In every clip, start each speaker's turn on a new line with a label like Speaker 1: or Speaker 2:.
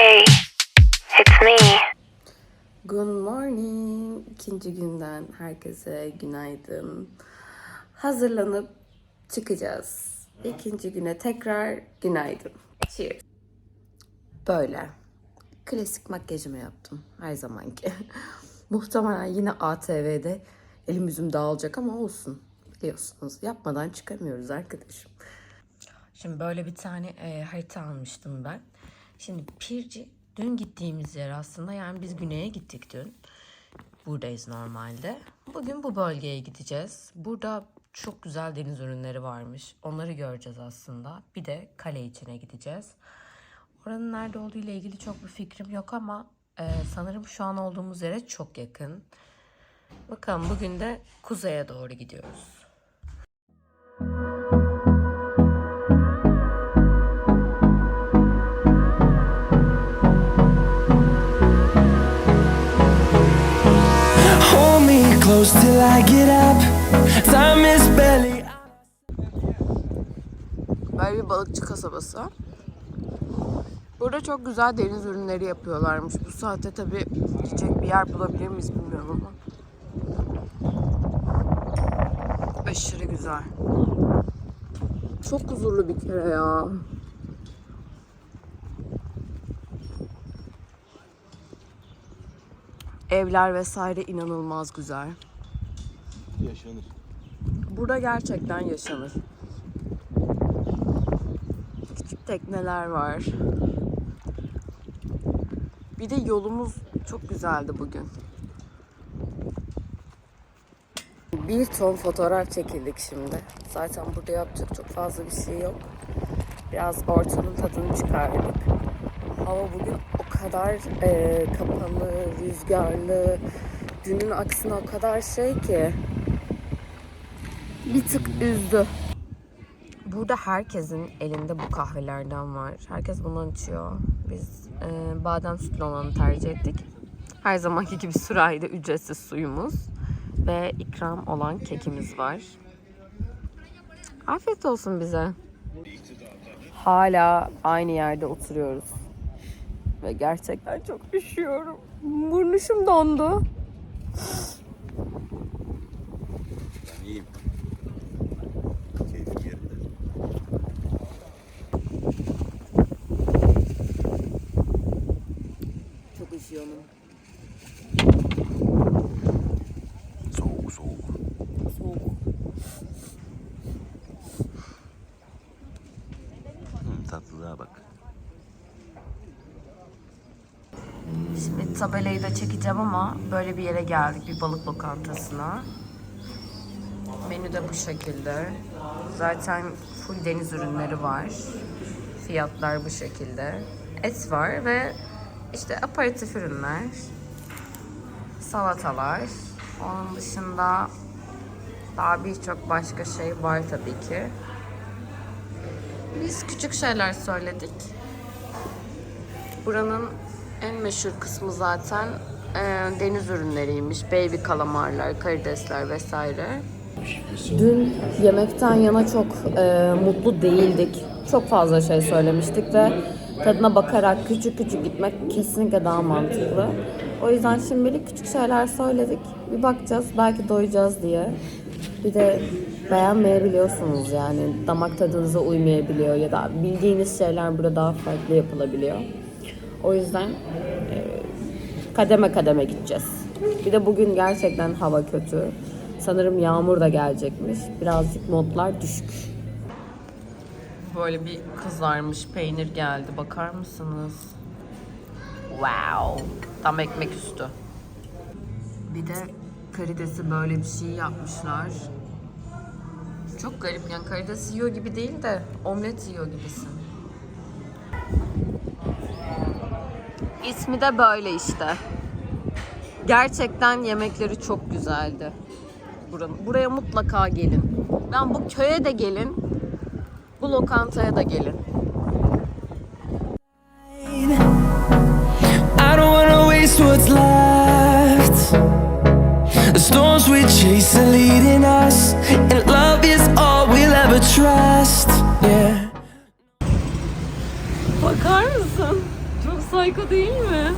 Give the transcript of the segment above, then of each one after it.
Speaker 1: Hey, it's me.
Speaker 2: Good morning. İkinci günden herkese günaydın. Hazırlanıp çıkacağız. İkinci güne tekrar günaydın. Cheers. Böyle. Klasik makyajımı yaptım. Her zamanki. Muhtemelen yine ATV'de elim yüzüm dağılacak ama olsun. Biliyorsunuz yapmadan çıkamıyoruz arkadaşım. Şimdi böyle bir tane e, harita almıştım ben. Şimdi Pirci dün gittiğimiz yer aslında yani biz güneye gittik dün. Buradayız normalde. Bugün bu bölgeye gideceğiz. Burada çok güzel deniz ürünleri varmış. Onları göreceğiz aslında. Bir de kale içine gideceğiz. Oranın nerede olduğu ile ilgili çok bir fikrim yok ama e, sanırım şu an olduğumuz yere çok yakın. Bakalım bugün de kuzeye doğru gidiyoruz.
Speaker 3: Close till I get up. Time is barely.
Speaker 2: Böyle bir balıkçı kasabası. Burada çok güzel deniz ürünleri yapıyorlarmış. Bu saatte tabii yiyecek bir yer bulabilir miyiz bilmiyorum ama. Aşırı güzel. Çok huzurlu bir kere ya. Evler vesaire inanılmaz güzel.
Speaker 4: Yaşanır.
Speaker 2: Burada gerçekten yaşanır. Küçük tekneler var. Bir de yolumuz çok güzeldi bugün. Bir ton fotoğraf çekildik şimdi. Zaten burada yapacak çok fazla bir şey yok. Biraz ortamın tadını çıkardık. Hava bugün o kadar e, kapalı, rüzgarlı, dünün aksine o kadar şey ki bir tık üzdü. Burada herkesin elinde bu kahvelerden var. Herkes bundan içiyor. Biz e, badem sütlü olanı tercih ettik. Her zamanki gibi sürahide ücretsiz suyumuz ve ikram olan kekimiz var. Afiyet olsun bize. Hala aynı yerde oturuyoruz. Ve gerçekten çok üşüyorum. Burnuşum dondu. Üşüyorum.
Speaker 4: Soğuk soğuk.
Speaker 2: Soğuk.
Speaker 4: Hı, tatlılığa bak.
Speaker 2: Şimdi tabelayı da çekeceğim ama böyle bir yere geldik bir balık lokantasına. Menü de bu şekilde. Zaten full deniz ürünleri var. Fiyatlar bu şekilde. Et var ve işte aparatif ürünler. Salatalar. Onun dışında daha birçok başka şey var tabii ki. Biz küçük şeyler söyledik. Buranın en meşhur kısmı zaten e, deniz ürünleriymiş. Baby kalamarlar, karidesler vesaire. Dün yemekten yana çok e, mutlu değildik. Çok fazla şey söylemiştik ve tadına bakarak küçük küçük gitmek kesinlikle daha mantıklı. O yüzden şimdilik küçük şeyler söyledik. Bir bakacağız belki doyacağız diye. Bir de beğenmeyebiliyorsunuz yani damak tadınıza uymayabiliyor ya da bildiğiniz şeyler burada daha farklı yapılabiliyor. O yüzden e, kademe kademe gideceğiz. Bir de bugün gerçekten hava kötü. Sanırım yağmur da gelecekmiş. Birazcık modlar düşük. Böyle bir kızarmış peynir geldi. Bakar mısınız? Wow. Tam ekmek üstü. Bir de karidesi böyle bir şey yapmışlar. Çok garip yani karides yiyor gibi değil de omlet yiyor gibisin. İsmi de böyle işte. Gerçekten yemekleri çok güzeldi. Buranın. Buraya mutlaka gelin. Ben bu köye de gelin. Bu lokantaya da gelin.
Speaker 3: I don't wanna waste what's left. The storms we chase are leading us, and love is all we'll ever trust. Yeah.
Speaker 2: Bakar mısın? Çok psycho değil mi?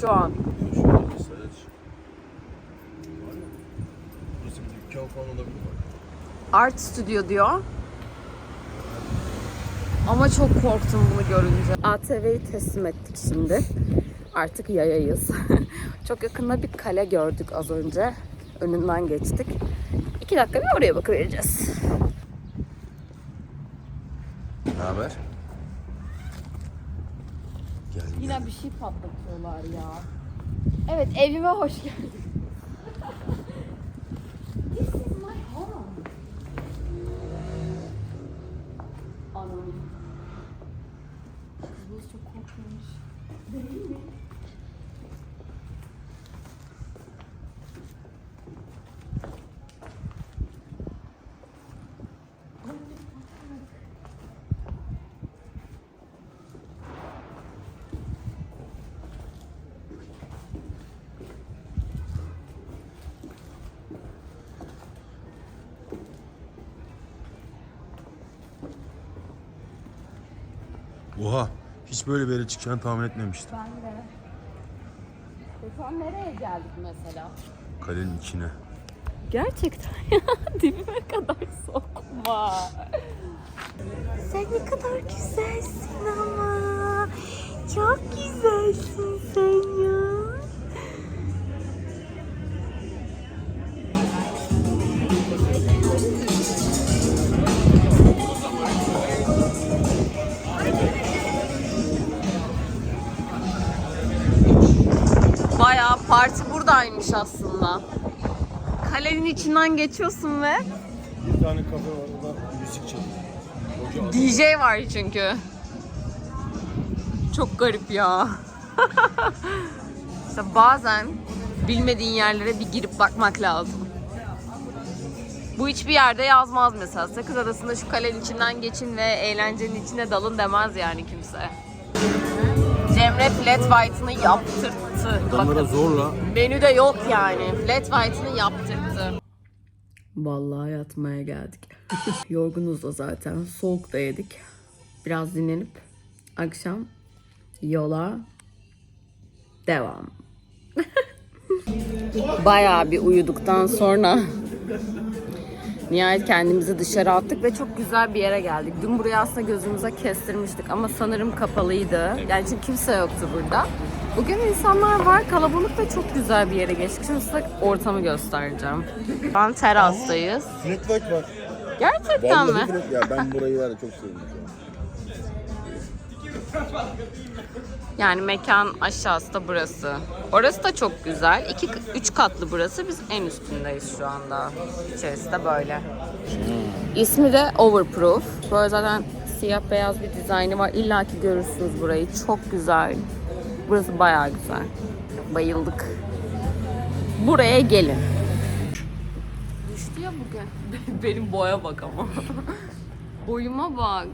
Speaker 2: Şu an
Speaker 4: mesela hiç. Var ya. Burası bir dükkan falan olabilir bak.
Speaker 2: Art stüdyo diyor. Ama çok korktum bunu görünce. ATV'yi teslim ettik şimdi. Artık yayayız. çok yakında bir kale gördük az önce. Önünden geçtik. İki dakika bir oraya bakıvereceğiz.
Speaker 4: Ne haber?
Speaker 2: Yine bir şey patlatıyorlar ya. Evet evime hoş geldin. Anam. Kız çok korkunç. Değil mi?
Speaker 4: Oha. Hiç böyle bir yere çıkacağını tahmin etmemiştim.
Speaker 2: Ben de. E an nereye geldik mesela?
Speaker 4: Kalenin içine.
Speaker 2: Gerçekten ya dibime kadar sokma. Sen ne kadar güzelsin ama. Çok güzelsin sen buradaymış aslında. Kalenin içinden geçiyorsun ve
Speaker 4: Bir tane kafe var orada müzik çalıyor. Koca
Speaker 2: DJ var çünkü. Çok garip ya. işte bazen bilmediğin yerlere bir girip bakmak lazım. Bu hiçbir yerde yazmaz mesela. Sakız Adası'nda şu kalenin içinden geçin ve eğlencenin içine dalın demez yani kimse. Cemre flat white'ını yaptırttı.
Speaker 4: Adamlara
Speaker 2: Bakın.
Speaker 4: zorla
Speaker 2: Menüde yok yani. Flat white'ını yaptırttı. Vallahi yatmaya geldik. Yorgunuz da zaten. Soğuk da yedik. Biraz dinlenip akşam yola devam. Bayağı bir uyuduktan sonra nihayet kendimizi dışarı attık ve çok güzel bir yere geldik. Dün burayı aslında gözümüze kestirmiştik ama sanırım kapalıydı. Yani çünkü kimse yoktu burada. Bugün insanlar var. Kalabalık ve çok güzel bir yere geçtik. Şimdi size ortamı göstereceğim. Şu an terastayız.
Speaker 4: Flat white var.
Speaker 2: Gerçekten mi?
Speaker 4: flat- Ya ben burayı var ya çok sevdim.
Speaker 2: Yani mekan aşağısı da burası. Orası da çok güzel. İki, üç katlı burası. Biz en üstündeyiz şu anda. İçerisi de böyle. İsmi de Overproof. Böyle zaten siyah beyaz bir dizaynı var. İlla ki görürsünüz burayı. Çok güzel. Burası bayağı güzel. Bayıldık. Buraya gelin. Düştü ya bugün. Benim boya bak ama. Boyuma bak.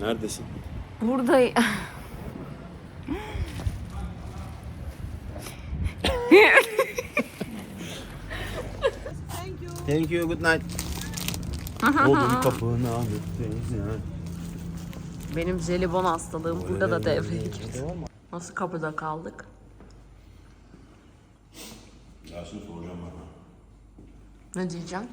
Speaker 4: Neredesin?
Speaker 2: Burada
Speaker 4: Thank you, good night. Oğlum kapını alıp
Speaker 2: Benim jelibon hastalığım burada da devreye girdi. Nasıl kapıda kaldık?
Speaker 4: Ya şimdi soracağım ben.
Speaker 2: Ne diyeceğim?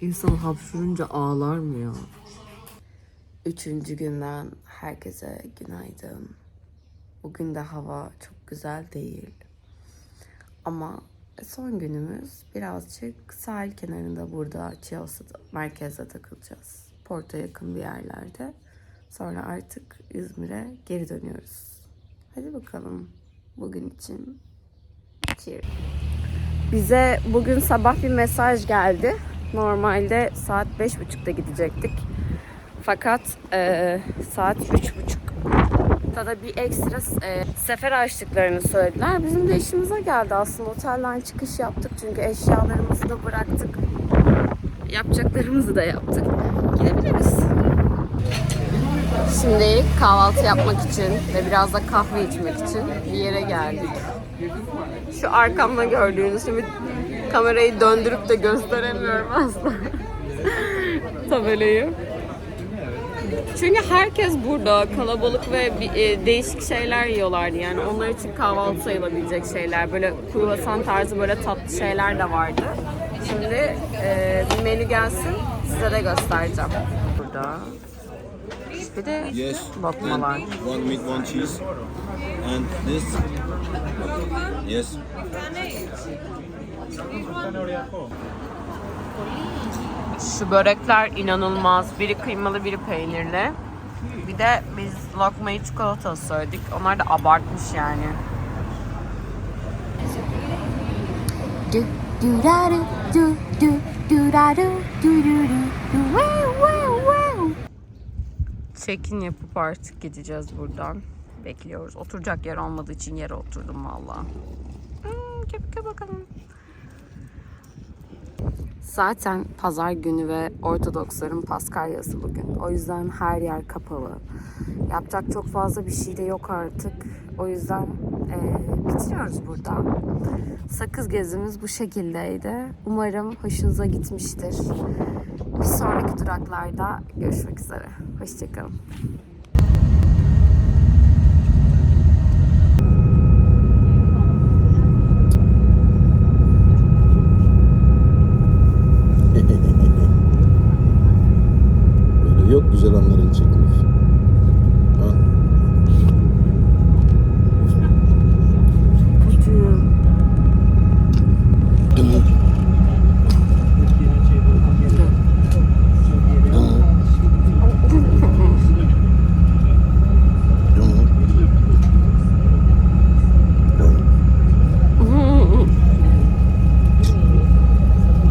Speaker 2: İnsan hapşurunca ağlar mı ya? Üçüncü günden herkese günaydın. Bugün de hava çok güzel değil. Ama son günümüz birazcık sahil kenarında burada Chelsea'da merkezde takılacağız. Porto yakın bir yerlerde. Sonra artık İzmir'e geri dönüyoruz. Hadi bakalım bugün için. Cheers. Bize bugün sabah bir mesaj geldi. Normalde saat beş buçukta gidecektik. Fakat eee, saat üç buçuk Market'ta da bir ekstra e, sefer açtıklarını söylediler. Bizim de işimize geldi aslında. Otelden çıkış yaptık çünkü eşyalarımızı da bıraktık. Yapacaklarımızı da yaptık. Gidebiliriz. Şimdi kahvaltı yapmak için ve biraz da kahve içmek için bir yere geldik. Şu arkamda gördüğünüz şimdi kamerayı döndürüp de gösteremiyorum aslında. Tabelayı. Çünkü herkes burada kalabalık ve bir- e, değişik şeyler yiyorlardı yani onlar için kahvaltı sayılabilecek şeyler böyle kruvasan tarzı böyle tatlı şeyler de vardı. Şimdi e, bir menü gelsin size de göstereceğim. Burada bir de
Speaker 4: Yes.
Speaker 2: lokmalar.
Speaker 4: And one meat, one cheese. And this. Yes.
Speaker 2: Şu börekler inanılmaz. Biri kıymalı, biri peynirli. Bir de biz lokmayı çikolatalı söyledik. Onlar da abartmış yani.
Speaker 5: wow
Speaker 2: Check-in yapıp artık gideceğiz buradan. Bekliyoruz. Oturacak yer olmadığı için yere oturdum valla. Köpüke bakalım. Zaten pazar günü ve Ortodoksların Paskalyası bugün. O yüzden her yer kapalı. Yapacak çok fazla bir şey de yok artık. O yüzden eee, bitiriyoruz burada. Sakız gezimiz bu şekildeydi. Umarım hoşunuza gitmiştir. Bir sonraki duraklarda görüşmek üzere. Hoşçakalın. güzel anlarını çekmek.